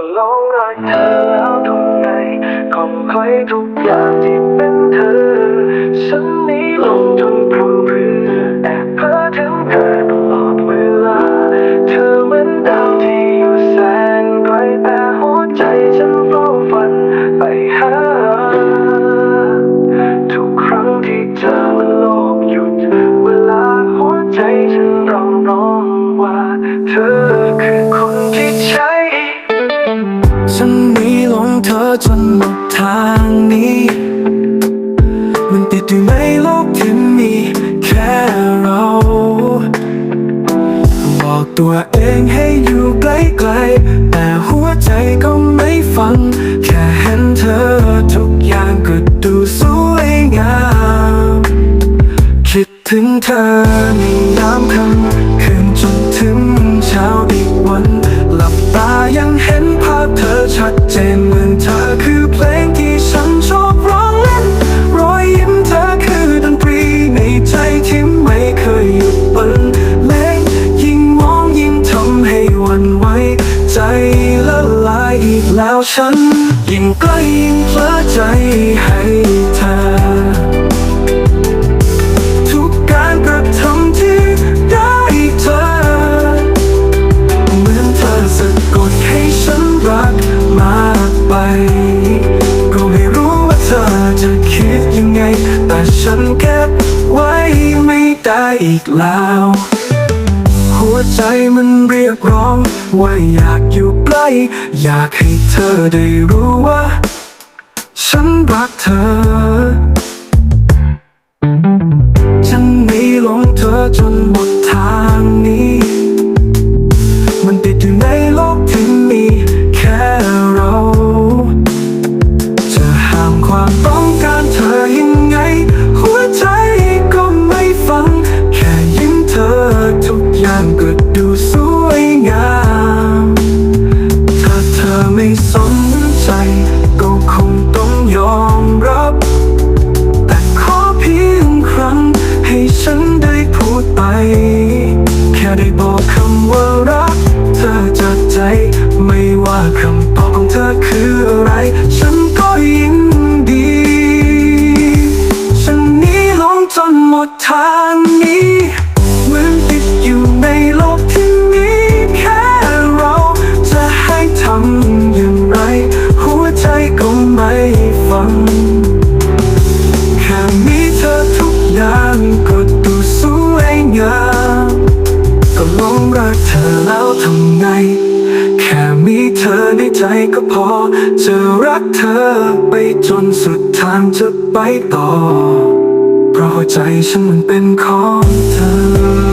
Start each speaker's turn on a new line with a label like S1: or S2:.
S1: ก็ลองรักเธอแล้วทำไงคงไว้ทุกอย่างที่เป็นเธอ ฉันนี้ลงจ จนหมดทางนี้ มันติดอยู่ในโลกที่มีแค่เรา บอกตัวเองให้อยู่ไกลๆแต่หัวใจก็ไม่ฟัง แค่เห็นเธอทุกอย่างก็ดูสวยงาม คิดถึงเธอในยามค่ำคืนจนถึงเช้าอีกวัน หลับตายังเห็นภาพเธอชัดเจน ละลายอีกแล้วฉัน ยิ่งใกล้ยิ่งเพลอใจให้เธอ ทุกการกระทำที่ได้เธอ เหมือนเธอสะกดให้ฉันรักมากไป ก็ไม่รู้ว่าเธอจะคิดยังไง แต่ฉันเก็บไว้ไม่ได้อีกแล้ว หัวใจมันเรียกร้อง ว่าอยากอยู่ใกล้ อยากให้เธอได้รู้ว่า ฉันรักเธอ ฉันมีหลงเธอจนหมดทาง ไม่ว่าคำตอบของเธอคืออะไร ฉันก็ยินดี ฉันนี้ลงจนหมดทาง มีเธอในใจก็พอ จะรักเธอไปจนสุดทางจะไปต่อ เพราะหัวใจฉันมันเป็นของเธอ